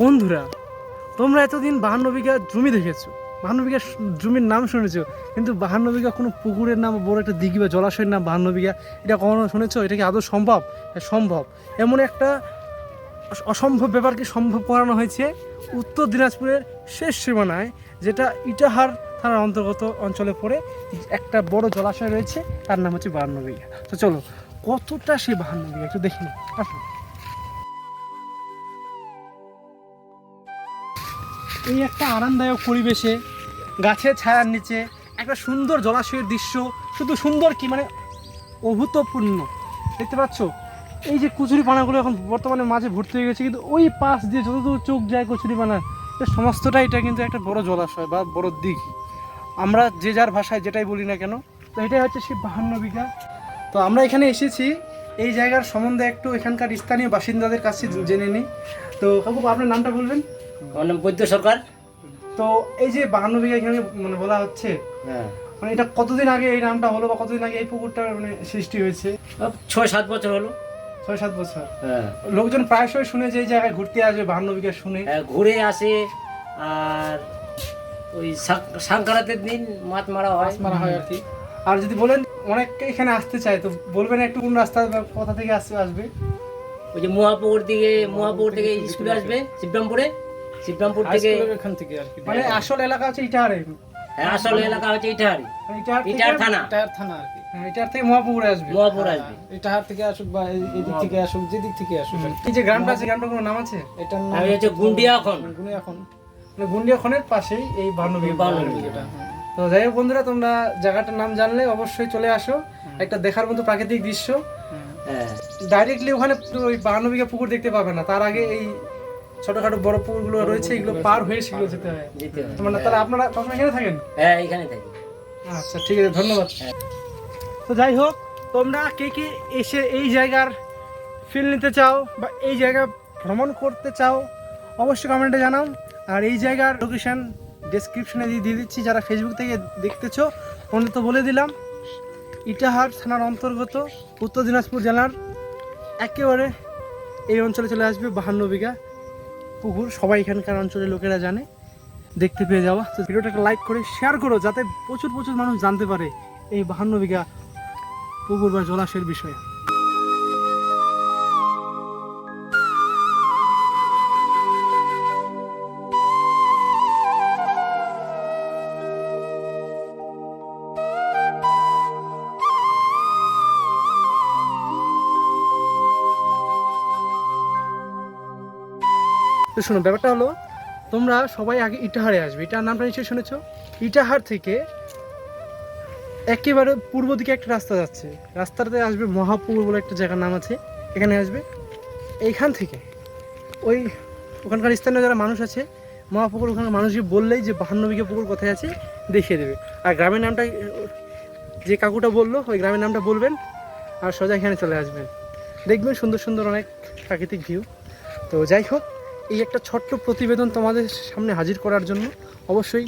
বন্ধুরা তোমরা এতদিন বাহান্ন বিঘা জমি দেখেছ বাহান্ন বিঘা জমির নাম শুনেছো কিন্তু বাহান্ন বিঘা কোনো পুকুরের নাম বড় একটা দিঘি বা জলাশয়ের নাম বাহান্ন বিঘা এটা কখনো শুনেছো? এটা কি আদৌ সম্ভব? হ্যাঁ, সম্ভব। এমন একটা অসম্ভব ব্যাপারকে সম্ভব করানো হয়েছে উত্তর দিনাজপুরের শেষ সীমানায় যেটা ইটাহার থানার অন্তর্গত অঞ্চলে পড়ে একটা বড় জলাশয় রয়েছে তার নাম হচ্ছে বাহান্ন বিঘা। তো চলো কতটা সেই বাহান্ন বিঘা একটু দেখি না আসুন এই একটা আরামদায়ক পরিবেশে গাছের ছায়ার নিচে, একটা সুন্দর জলাশয়ের দৃশ্য, শুধু সুন্দর কি মানে অভূতপূর্ণ। দেখতে পাচ্ছ? এই যে কচুরি পানাগুলো এখন বর্তমানে মাঝে ভর্তি হয়ে গেছে, কিন্তু ওই পাশ দিয়ে যতদূর চোখ যায় কচুরি পানা এটা সমস্তটা এটা কিন্তু একটা বড় জলাশয় বা বড় দিঘি। আমরা যে যার ভাষায় যেটাই বলি না কেন, তো এটাই হচ্ছে সেই বাহান্ন বিঘা। তো আমরা এখানে এসেছি, এই জায়গার সম্বন্ধে একটু এখানকার স্থানীয় বাসিন্দাদের কাছে জেনে নিই। তো কাকু, আপনার নামটা বলবেন? আমার নাম বৈদ্য সরকার। তো এই যে বাহান্ন বিঘা এখানে মানে বলা হচ্ছে হ্যাঁ। মানে এটা কতদিন আগে এই নামটা হলো বা কতদিন আগে এই পুকুরটা মানে সৃষ্টি হয়েছে? ছয় সাত বছর হলো। ছয় সাত বছর। হ্যাঁ। লোকজন প্রায়শই শুনে যে এই জায়গায় ঘুরতে আসবে বাহান্ন বিঘা শুনে। হ্যাঁ, ঘুরে আসে আর ওই সাং- সংক্রান্তির দিন মাছ মারা হয়। মারা হয় আর কি। আর যদি বলেন অনেকে এখানে আসতে চায় তো বলবেন একটু কোন রাস্তা কোথা থেকে আসতে আসবে? ওই যে মহাপুকুর থেকে মহাপুকুর থেকে স্কুলে আসবে শিবরামপুরে। শিবরামপুর থেকে এখান থেকে আর কি মানে আসল এলাকা আছে ইটাহারে। হ্যাঁ, আসল এলাকা হচ্ছে ইটাহারি। ইটাহার থানা। টায়ার থানা আর কি। হ্যাঁ, ইটাহার থেকে মহাপুকুরে আসবে। মহাপুর আসবে। এই টাহার থেকে আসুক বা এই দিক থেকে আসুক যে দিক থেকে আসুক। কি। এই যে গ্রামটা আছে গ্রামটার কোনো নাম আছে? এটার নাম হচ্ছে গুন্ডিয়া এখন গুনে এখন মানে গুন্ডিয়া খনের পাশেই এই বাহান্ন বিঘা এটা হ্যাঁ। তো যাই হোক বন্ধুরা তোমরা জায়গাটার নাম জানলে অবশ্যই চলে আসো। একটা দেখার মতো প্রাকৃতিক দৃশ্য। হ্যাঁ। হ্যাঁ। ডাইরেক্টলি ওখানে ওই বাহান্ন বিঘা পুকুর দেখতে পাবে না। তার আগে এই ছোটখাটো বড় পুকুরগুলো রয়েছে এগুলো পার হয়ে সেগুলো যেতে হয়। মানে তাহলে আপনারা সবসময় এখানে থাকেন? হ্যাঁ এখানে থাকি। আচ্ছা ঠিক আছে ধন্যবাদ। হ্যাঁ। তো যাই হোক তোমরা কে কে এসে এই জায়গার ফিল নিতে চাও বা এই জায়গা ভ্রমণ করতে চাও অবশ্যই কমেন্টে জানাও। আর এই জায়গার লোকেশন ডেসক্রিপশনে দিয়ে দিয়ে দিচ্ছি যারা ফেসবুক থেকে দেখতেছো ওনাদের তো বলে দিলাম। ইটাহার থানার অন্তর্গত উত্তর দিনাজপুর জেলার একেবারে এই অঞ্চলে চলে আসবে বাহান্ন বিঘা। পুকুর, সবাই এখানকার অঞ্চলের লোকেরা জানে, দেখতে পেয়ে যাওয়া। তো ভিডিওটাকে লাইক করে শেয়ার করো, যাতে প্রচুর প্রচুর মানুষ জানতে পারে এই বাহান্ন বিঘা পুকুর বা জলাশয়ের বিষয়ে। তো শোনো, ব্যাপারটা হলো, তোমরা সবাই আগে ইটাহারে আসবে। ইটাহার নামটা নিশ্চয়ই শুনেছ? ইটাহার থেকে একেবারে পূর্ব দিকে একটা রাস্তা যাচ্ছে। রাস্তাটাতে আসবে মহাপুর বলে একটা জায়গার নাম আছে। এখানে আসবে। এইখান থেকে ওই ওখানকার স্থানীয় যারা মানুষ আছে, মহাপুকুর ওখানকার মানুষকে বললেই যে বাহান্ন বিঘা পুকুর কোথায় আছে, দেখিয়ে দেবে। আর গ্রামের নামটা, যে কাকুটা বলল, ওই গ্রামের নামটা বলবেন আর সোজা এখানে চলে আসবেন। দেখবেন সুন্দর সুন্দর অনেক প্রাকৃতিক ভিউ তো যাই হোক এই একটা ছোট্ট প্রতিবেদন তোমাদের সামনে হাজির করার জন্য অবশ্যই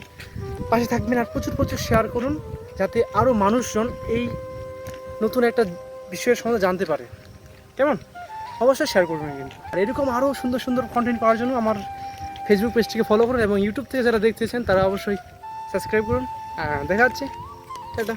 পাশে থাকবেন আর প্রচুর প্রচুর শেয়ার করুন যাতে আরও মানুষজন এই নতুন একটা বিষয়ের সম্বন্ধে জানতে পারে। কেমন? অবশ্যই শেয়ার করবেন কিন্তু। আর এরকম আরও সুন্দর সুন্দর কন্টেন্ট পাওয়ার জন্য আমার ফেসবুক পেজটিকে ফলো করুন এবং ইউটিউব থেকে যারা দেখতেছেন, তারা অবশ্যই সাবস্ক্রাইব করুন। দেখা যাচ্ছে টাটা।